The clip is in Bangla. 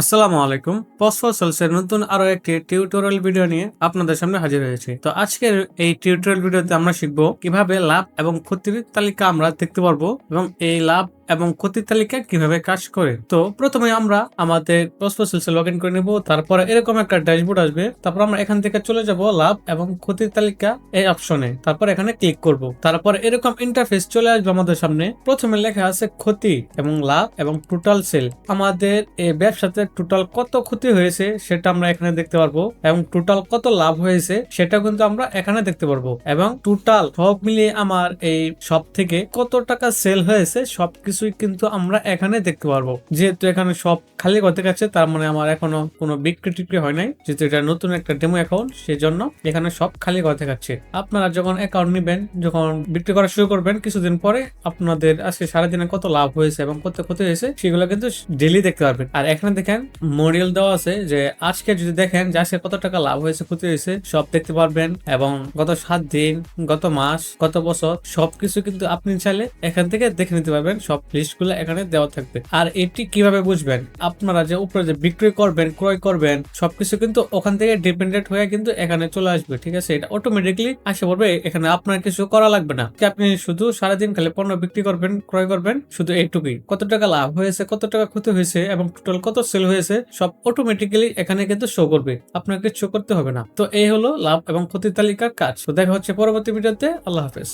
আসসালামু আলাইকুম। পসফসলসের নতুন আরও একটি টিউটোরিয়াল ভিডিও নিয়ে আপনাদের সামনে হাজির হয়েছি। তো আজকের এই টিউটোরিয়াল ভিডিওতে আমরা শিখব কীভাবে লাভ এবং ক্ষতির তালিকা আমরা দেখতে পারব এবং এই লাভ এবং ক্ষতির তালিকা কীভাবে কাজ করে? তো প্রথমে আমরা আমাদের পসফসলসে লগ ইন করে নেব, তারপরে এরকম একটা ড্যাশবোর্ড আসবে, তারপর আমরা এখান থেকে চলে যাব লাভ এবং ক্ষতির তালিকা এই অপশনে তারপর এখানে ক্লিক করব। তারপর এরকম ইন্টারফেস চলে আসবে আমাদের সামনে, প্রথমে লেখা আছে ক্ষতি এবং লাভ এবং টোটাল সেল আমাদের এই ব্যবসাতে টোটাল কত ক্ষতি হয়েছে সেটা আমরা এখানে দেখতে পারব এবং টোটাল কত লাভ হয়েছে সেটা কিন্তু আমরা এখানে দেখতে পারব। এবং টোটাল সব মিলিয়ে আমার এই সব থেকে কত টাকা সেল হয়েছে সবকিছুই কিন্তু আমরা এখানে দেখতে পারব। যেহেতু এখানে সব খালি করতে গেছে, তার মানে আমার এখনও কোনো বিক্রি টিক্রি হয় নাই। যেহেতু এটা নতুন একটা ডেমো অ্যাকাউন্ট সেই জন্য এখানে সব খালি করতে দেখাচ্ছে আপনারা যখন অ্যাকাউন্ট নেবেন, যখন বিক্রি করা শুরু করবেন, কিছুদিন পরে আপনাদের আজকে সারাদিনে কত লাভ হয়েছে এবং কত ক্ষতি হয়েছে, সেগুলো কিন্তু ডেলি দেখতে পারবেন। আর এখানে দেখেন মডিউল দেওয়া আছে যে, আজকে যদি দেখেন যে আজকে কত টাকা লাভ হয়েছে, ক্ষতি হয়েছে, সব দেখতে পারবেন এবং গত সাত দিন, গত মাস, গত বছর সবকিছু কিন্তু আপনি চাইলে এখান থেকে দেখে নিতে পারবেন, সব লিস্টগুলো এখানে দেওয়া থাকবে। আর এটি কীভাবে বুঝবেন? আপনারা যে উপরে যে বিক্রি করবেন, ক্রয় করবেন, সবকিছু কিন্তু ওখান থেকে ডিপেন্ডেন্ট হয়ে কিন্তু এখানে চলে আসবে, ঠিক আছে? এটা অটোমেটিকলি আসে পড়বে এখানে আপনার কিছু করা লাগবে না। আপনি শুধু সারাদিন খালি পণ্য বিক্রি করবেন, ক্রয় করবেন, শুধু এইটুকুই। কত টাকা লাভ হয়েছে, কত টাকা ক্ষতি হয়েছে এবং টোটাল কত সেল হয়েছে, সব অটোমেটিক্যালি এখানে কিন্তু শো করবে। আপনাকে শো করতে হবে না। তো এই হলো লাভ এবং ক্ষতির তালিকার কাজ। তো দেখা হচ্ছে পরবর্তী ভিডিওতে। আল্লাহ হাফেজ।